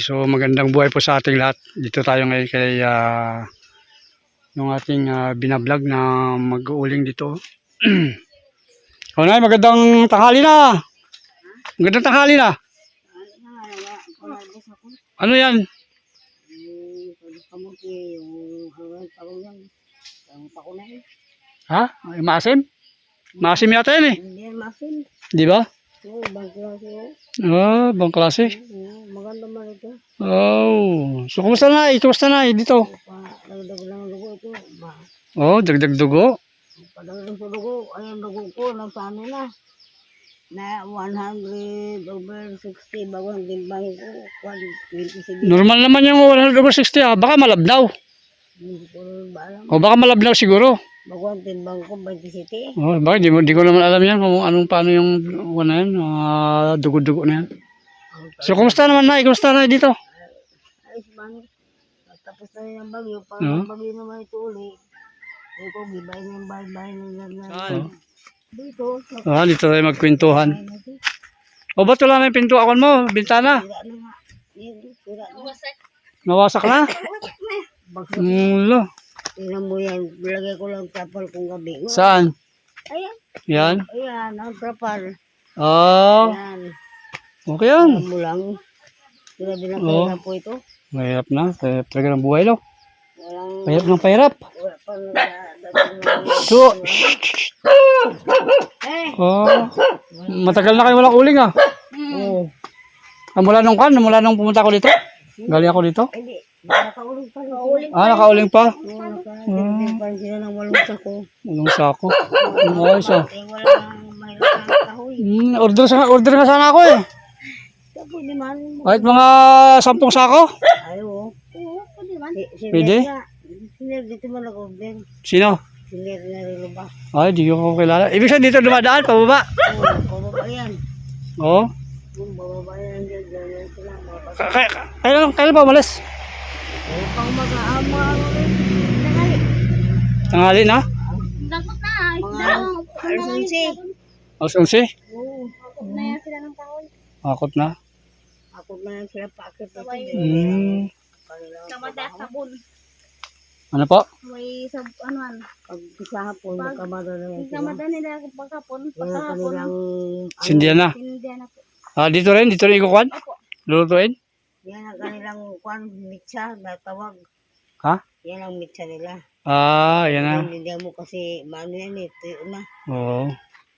so magandang buhay po sa ating lahat. Dito tayo ngayon kay ah, yung ating ah, binablog na mag-uuling dito. o nay, magandang tanghali na. Magandang tanghali na. Ano yan? Ha? Maasim? Maasim yata yan eh. Hindi yan masin. Di ba? Oo, ibang klase oh. Oh, klase. Oo, maganda man ito. Oh. So, kumusta na? Kumusta na dito? Pa, dagdag lang dugo ito. Ma, Oh, dagdag dugo. padagdag sa dugo. Ayan dugo ko, nasano na. Na 100 over 60 bago ang timbangin ko. 127. Normal naman yung 100 over 60 ah. Baka malabnaw. Hindi ko rin ba alam. O baka malabnaw siguro. Bago ang timbang ko, 27. Oh, bakit? Di, mo- di ko naman alam yan kung anong paano yung ano na yan, ah, dugo-dugo na yan. So, kumusta naman na? Kumusta na dito? Ayos man. Tapos na rin ang bagyo. Pag Oo. ang bagyo naman ito uli. Ito, gibayin yung bahay-bahay ng ganyan. Saan? Dito, sa Ah, dito tayo magkwentuhan. bahay na ito. O ba't wala na yung pintuan mo? Bintana? Sira na nga. Yan, na. Nawasak na? Bagsak. Mm, lo. Tingnan mo yan. Bilagay ko lang trapal kung gabi. Oh, Saan? Ayan. Yan? Ayan, ang trapal. Oh, Yan. okay yan. Alam mo lang. Din ang Oo. pera po ito. Mahirap na. Mahirap talaga ng buhay, lo. Walang, Mahirap ng pahirap. wala na. So, Eh! oh, matagal na kayo walang uling ah. Oo. Ah, mula nung kan, mula nung pumunta ako dito. Galing ako dito. Hindi. Nakauling pa. Nakauling. Ah, nakauling pa. Oo, nakauling pa sila ng walong sako. Anong sako? Ang ayos ah. Na. Hmm, order, sa, order nga sana ako eh. Kahit mga sampung sako. Ayaw. Oo, pwede man. Si, si Pwede? Ned nga. Si Ned, dito man nag-order. Sino? Si Ned na rin ba? Ay, di ko kilala. Ibig sabihin dito dumadaan, pababa. Oo, bababa yan. Oo. Kailan, kailan pa umalis? Oo, pang mag-aama, ano rin. Nangali. Tanghali na? Dapat na. Mga alas 11. Alas 11? Oo. na yan sila ng kahoy. Akot na. Ako na lang sila paakit. Hmm. Kamada sabon. Ano po? May sab ano an. Pag sa hapon, magkamada na yan. Kamada nila pagkapon, Yan ang pagkahapon. kanilang, Sindihan na. Hindi na po. Ah, dito rin? Dito rin ikukuhan? Opo. Lulutuin? Yan ang kanilang kwan, mitsa na tawag. Ha? Yan ang mitsa nila. Ah, yan na. Hindi mo kasi, maano yan eh, tuyo na. Oo.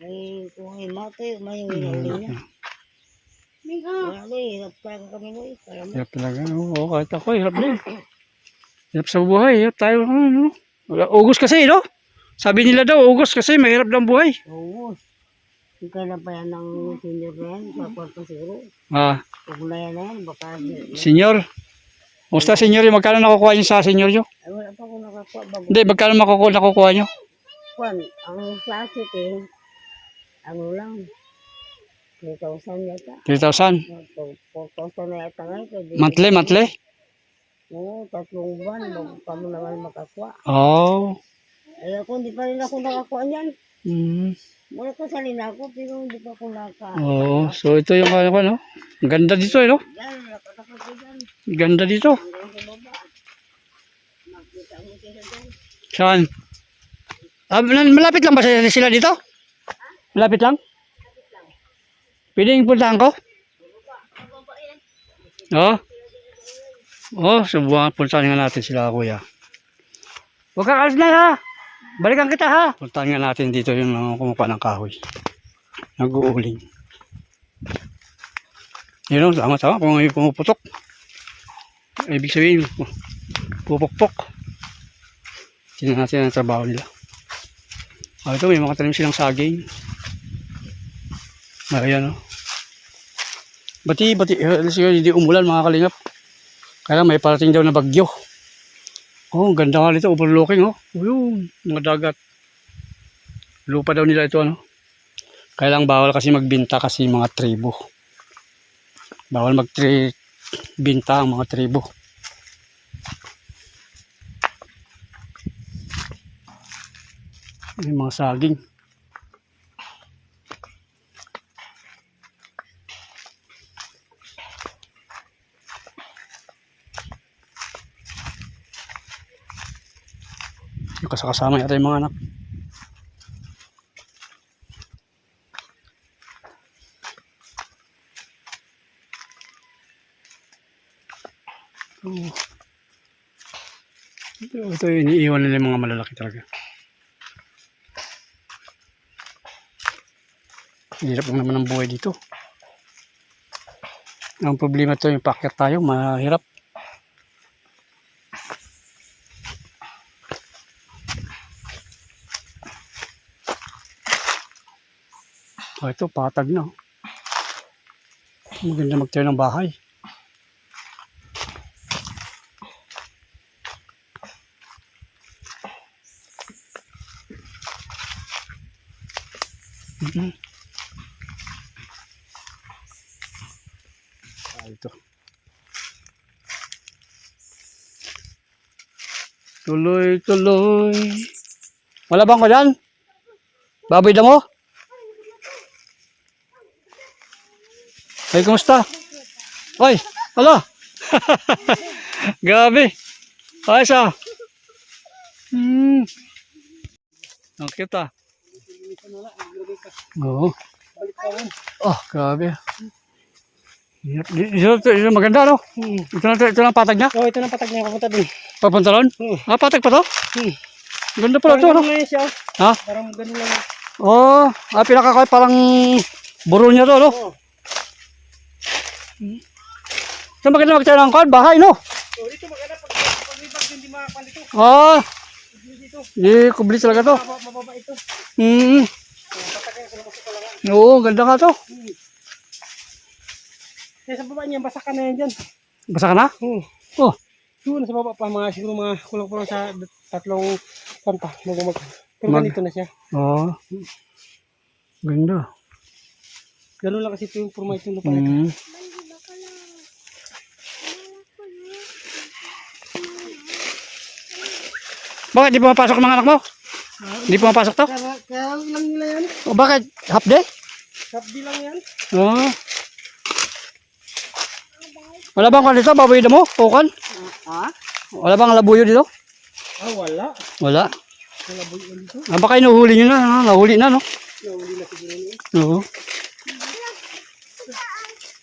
Ay, kung ay mga tuyo, may winauling na. Miga. Wala hirap talaga kami eh. Mo. Hirap talaga. Oo, kahit ako, hirap din. Hirap sa buhay. Hirap tayo. Ano? Ugos kasi, no? Sabi nila daw, ugos kasi mahirap ng buhay. Oo. Kailan pa yan ng senior na yan, sa kwarto siguro. Ah, Kung na yan na yan, baka, ay senior. Kumusta senior yung magkano nakukuha niyo sa senior nyo? wala pa akong nakakuha. Bago Hindi, magkano makukuha, nakukuha nyo? kwan, ang sa city, ano lang, 3,000 yata. 3,000. 4,000 na yata ngayon. Pwede. Monthly, monthly? Oo, tatlong buwan, pa mo naman makakuha. Oh. Ay ako, hindi pa rin ako nakakuha niyan. Mm. Muna ko salin ako, pero hindi pa ako naka... Oo. So, ito yung ano ko, no? Ganda dito, eh, no? Ganda dito. Sa. Saan? Ah, mal- malapit lang ba sila dito? Malapit lang? Pwedeng puntahan ko? Oo. Oh, subukan puntahan nga natin sila kuya. Huwag ka kalis na ha. Balikan kita ha. Puntahan nga natin dito yung uh, kumukuha ng kahoy. Nag-uuling. Yun o, tama tama. Kung may pumuputok. Ibig sabihin, pu- pupukpok. Tingnan natin ang trabaho nila. Ah, ito may mga tanim silang saging. Ayan o. Bati, bati. eh, hindi umulan mga kalingap. Kaya may parating daw na bagyo. Oh, ang ganda nga nito. Overlooking oh. Uyun, mga dagat. Lupa daw nila ito ano. Kaya lang bawal kasi magbinta kasi mga tribo. Bawal mag binta ang mga tribo. May mga saging. Yung kasakasama yata yung mga anak. Oh. Ito, ito iniiwan nila yung mga malalaki talaga. Hirap naman ang buhay dito. Ang problema to yung pakyat tayo, mahirap. Oh, ito, patag na. Maganda magtayo ng bahay. Mhm. Ah, ito. Tuloy, tuloy. Wala bang ko dyan? Baboy damo? Ay, kumusta? Ay, hala. Gabi. Ayos ah. Hmm. Ang cute ah. Oo. Oh, grabe. Ito, ito, ito, maganda, no? Ito na, ito na patag niya. Oh, ito na patag niya papunta dun. Papunta ron? Hmm. Ah, patag pa to? Hmm. Ganda pala ito, no? siya. Ha? Parang ganun lang. Oh, ah, pinakakay parang burol niya to, no? Oo. Saan maganda magtayo ng kwan? Bahay, no? Oh, dito maganda pag paglibag hindi makapan dito. Ah, di kubli talaga to. Mababa, ito. Hmm. Oh. Oo, ganda nga to. Kaya sa baba niya, basa ka na yan dyan. Basa ka na? Hmm. Oh, Doon sa baba pa, mga siguro mga kulang-kulang sa tatlong pampa. Bago mag... Pero Mag- ganito na siya. oh. Ganda. Ganun lang kasi ito yung forma itong lupa. Bakit di pumapasok ang mga anak mo? Hindi pumapasok to? Kaya, kaya lang nila yan. O bakit? Half day? Kapdi lang yan. Oo. Wala bang kwan dito? Baboy mo? Pukan? Ah? Wala bang labuyo dito? Ah, wala. Wala. Wala yan dito. Ah, baka inuhuli nyo na. no? Nahuli na, no? Nauli na siguro niya. Oo.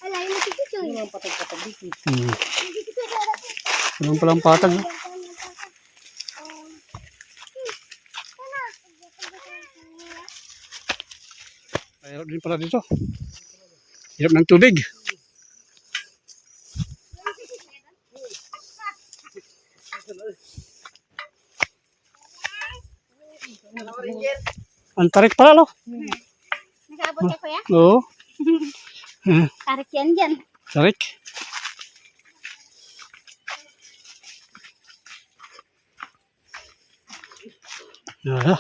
Alay mo si Kichoy. Wala ang patag-patag dito. Hmm. Walang palang patag. no? Mahirap din pala dito. Hirap ng tubig. Ang tarik pala, no? Nakaabot ka kuya? Oo. Tarik yan dyan. Tarik. Wala.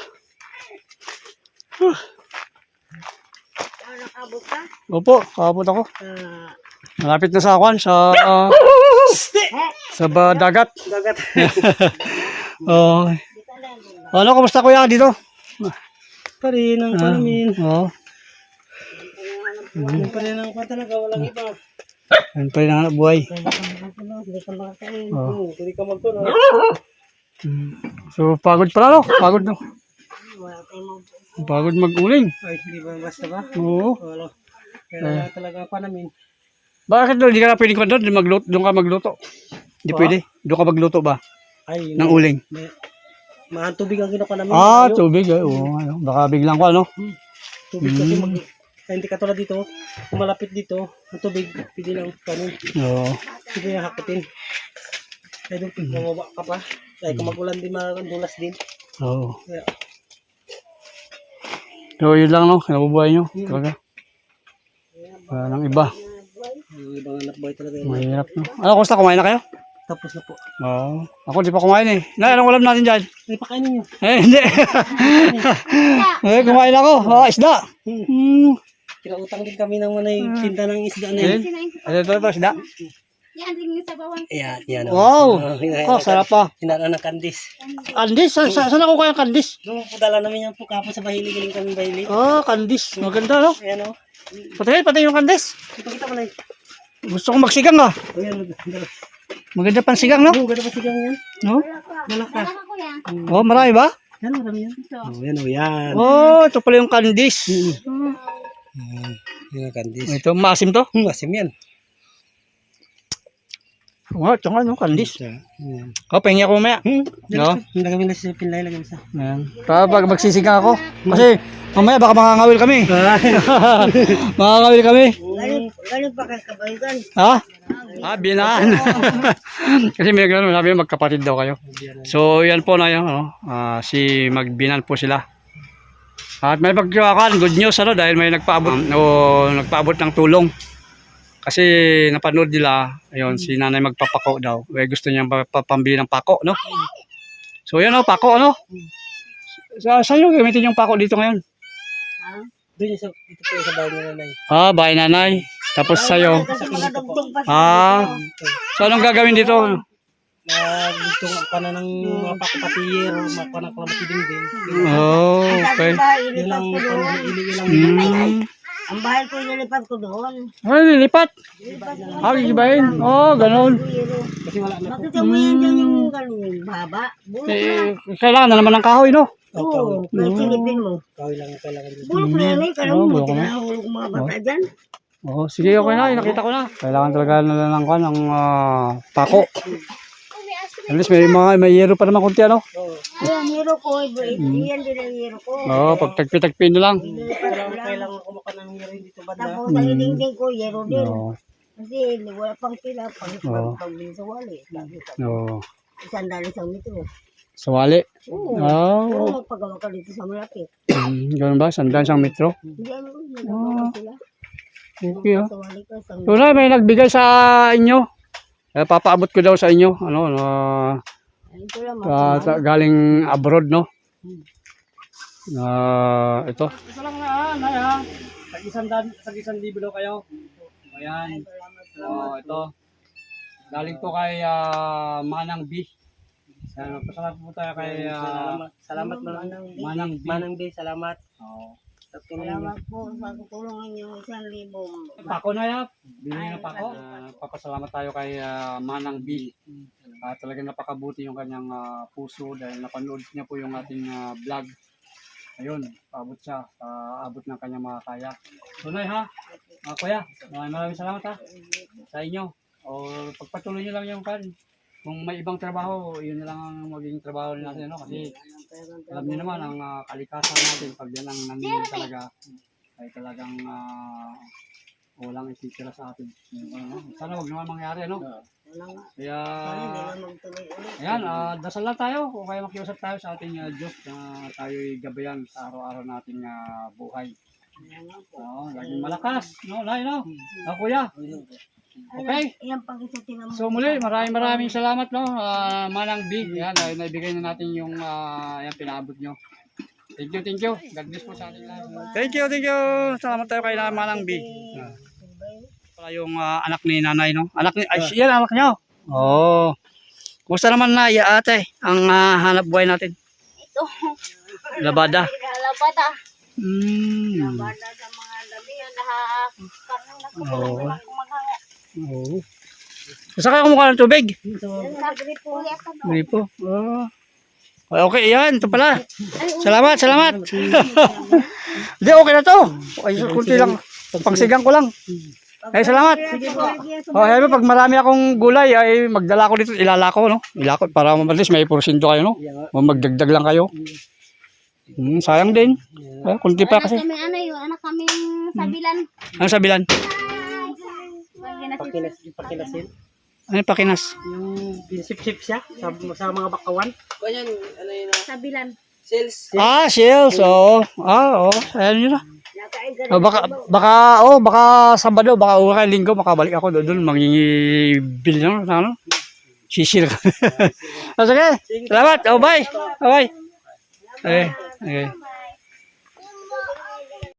Ah, nakabot ka? Opo, kaabot ako. Ah, Malapit na sa akwan, sa ah, sa ba, dagat. Dagat. Oh. ano, kumusta kuya dito? pa rin ang panamin. Oo. Yan pa rin ang pa talaga. Walang iba. Yan pa rin ang buhay. Hindi ka makakain. Oh. Hindi ka magtuno. So, pagod pala, no? Pagod, no? wala tayong mag- Pagod mag-uling. Ay, hindi ba basta ba? Oo. Wala. Kaya talaga ang panamin. Bakit doon? Hindi ka na pwedeng doon? Doon Magluto, doon ka magluto. Hindi pwede. Doon ka magluto ba? Ay, Ng uling. may, mahal tubig ang kinuha namin. Ah, Ayaw. tubig. Ay, oo, ano. Baka biglang ko, ano? Tubig kasi Hmm. mag... Ay, hindi katulad dito. Kung malapit dito, ang tubig, pwede lang kanin. Oo. Pwede na hakutin. Ay, doon, Hmm. bumaba ka pa. Ay, kung magulan din, madulas din. Oo. Kaya, So, yun lang, no? Kinabubuhay nyo. Hmm. Talaga. Wala nang iba. yung ibang anak boy talaga yun. Mahirap, no? Ano, kumusta? Kumain na kayo? Tapos na po. Oo. Ako, di pa kumain eh. Na, anong ulam natin dyan? Ay, pakainin nyo. Eh, hindi. eh, kumain ako. Oh, isda. Hmm. Hmm. Kinautang din kami ng manay tinda ng isda na. Sinayin. Ito, ito, ito, isda. Yan, tingin sa bawang. Ayan, yan. Wow. Oh, sarap pa. Hinaan ng kandis. Kandis? Sa, sa, saan ako kaya kandis? Doon po dala namin yan po kapon sa bahili. Galing kami bahili. Oh, kandis. Maganda, no? Ayan o. Patay, patay yung kandis. Ipakita mo na yun. Gusto kong magsigang, ah. Ayan, dala. Maganda pang sigang, no? Oh, ganda pa sigang yan. No? Dala ka. Dala ka kuya. Oh, marami ba? Yan, marami yan. Ito. Oh, yan, oh, yan. Oh, ito pala yung kandis. Yan, yan, kandis. Ito, maasim to. Hmm, asim yan. Oh, ito nga, no, kandis. Yan. Oh, pahingi ako mamaya. Hmm, No? Yung lagawin na sa pinlay, lagawin sa. Ayan. Kapag magsisigang ako. Kasi mamaya baka makangawil kami. makangawil kami. Galing, pa kay kabaygan. Ha? Ah, binaan. Kasi may gano'n, sabi magkapatid daw kayo. So, yan po na yun. Ano? Ah, si Magbinan po sila. At may pagkakan, good news ano, dahil may nagpaabot o nagpaabot ng tulong. Kasi napanood nila, ayun, si nanay magpapako daw. Eh, gusto niya pa- pa- pambili ng pako, no? So, yan o, pako, ano? Sa, saan yung gamitin yung pako dito ngayon? Doon yung sa, ito po sa bahay nila, nay. Ah, bahay nanay. Tapos sa'yo. Makadugtong pa Ah, so anong gagawin dito? Nagtong pa na ng mga pakapatiyer, mga panang kalamatiding din. Oh, okay. Yun lang, pang-ili lang. Hmm. Ang bahay ko inilipat ko doon. Ay, lilipat. Ah, gigibahin. Oh, ganun. Kasi wala na. Makita mo yan dyan yung ganun, baba. Bulok na. Eh, kailangan na naman ng kahoy, no? Oo, kaya silipin mo. Kawin lang ang kailangan. Bulok na yan eh, kala Oo, mo, na. tinahulog mga bata dyan. Oh, sige, okay na. Nakita ko na. Kailangan talaga na lang kan ng ah, pako. At least may mga may yero pa naman konti, ano? Ayan, hero ko, iba- yan din ang hero ko. Oo, oh, pag tagpi-tagpi nyo lang. Kailangan, kailangan kumaka ng hirin dito ba na? Tapos ang hiding ko, hero din. Oo. Kasi wala pang pila, pang Oo. pagbili sa wali. Oo. Isang dali sa metro. Sa wali. Oo. Oo. Oo, magpagawa ka dito sa malapit. Hmm, ganun ba? Sandan siyang metro. Hindi ano, nagagawa sila. Okay, ah. Sa wali ka, sa Tunay, may nagbigay sa inyo. Eh, papaabot ko daw sa inyo. Ano, lang, Ah, sa- galing abroad, no? Ah, ito. Ito lang na, na ha. Tag-isang dan, tag-isang libo daw kayo. Ayan. Oh, ito. Galing to kay ah, Manang B. Ayan, pasalamat po tayo kay ah, Salamat, salamat manang. Manang B. Manang day, salamat. Oh. Salamat po sa tutulungan niyo isang libo. Pako na ya. Bili na pako. Ah, papasalamat tayo kay ah, Manang B. Ah, talagang napakabuti yung kanyang ah, puso dahil napanood niya po yung ating ah, vlog. Ayun, paabot siya. Paabot ng kanyang mga kaya. Tunay ha. Mga kuya, maraming maraming salamat ha. Sa inyo. O pagpatuloy niyo lang yung kan. Kung may ibang trabaho, yun na lang ang magiging trabaho natin. Ano? Kasi alam niyo naman ang ah, kalikasan natin pag yan ang nangyayari talaga ay talagang ah, walang ititira sa atin. Ano, Sana wag naman mangyari, ano? Kaya, ayan, ah, dasal lang tayo. Kung kaya makiusap tayo sa ating ah, Diyos na tayo'y gabayan sa araw-araw nating ah, buhay. Oo, laging malakas. No, Nay, no? Ah, kuya. Okay. Yan pang isa tinamo. So muli, maraming maraming salamat no, ah, Manang B. Yan, na, naibigay na natin yung uh, yan pinaabot nyo. Thank you, thank you. God bless po sa ating lahat. Thank you, thank you. Salamat tayo kay Manang B. Ah. Pala yung ah, anak ni nanay, no? Anak ni, ay, yan, anak niyo. Oo. Oh. Kumusta naman na, ya ate, ang ah, hanap buhay natin? Ito. Labada. Labada. Mm. Labada sa mga dami. Nakakarang na ko. Oo. Oo. Gusto kayo kumukha ng tubig? Gripo. Oh. Okay, yan. Ito pala. Salamat, salamat. Hindi, okay na to. Ay, kunti lang. Pangsigang ko lang. Ay, salamat. Oh, ay, pag marami akong gulay, ay magdala ko dito. Ilalako, no? Ilako para least may porsyento kayo, no? O magdagdag lang kayo. Hmm, sayang din. Ay, kunti pa Anak kasi. kami ano yun. Anak kaming sabilan. Ano sabilan? Pakinas, pakilasin. Ano yung pakinas? Yung pinsip-sip siya sa, sa mga bakawan. Ganyan, ano yun Sabilan. Sales. Ah, shells. Oo. Ah, oo. Ayan yun na. Nakain ka Oh, baka baka oh baka Sabado baka o kaya Linggo makabalik ako doon doon mangingibil no ano sisir ka oh, sige salamat oh bye bye okay okay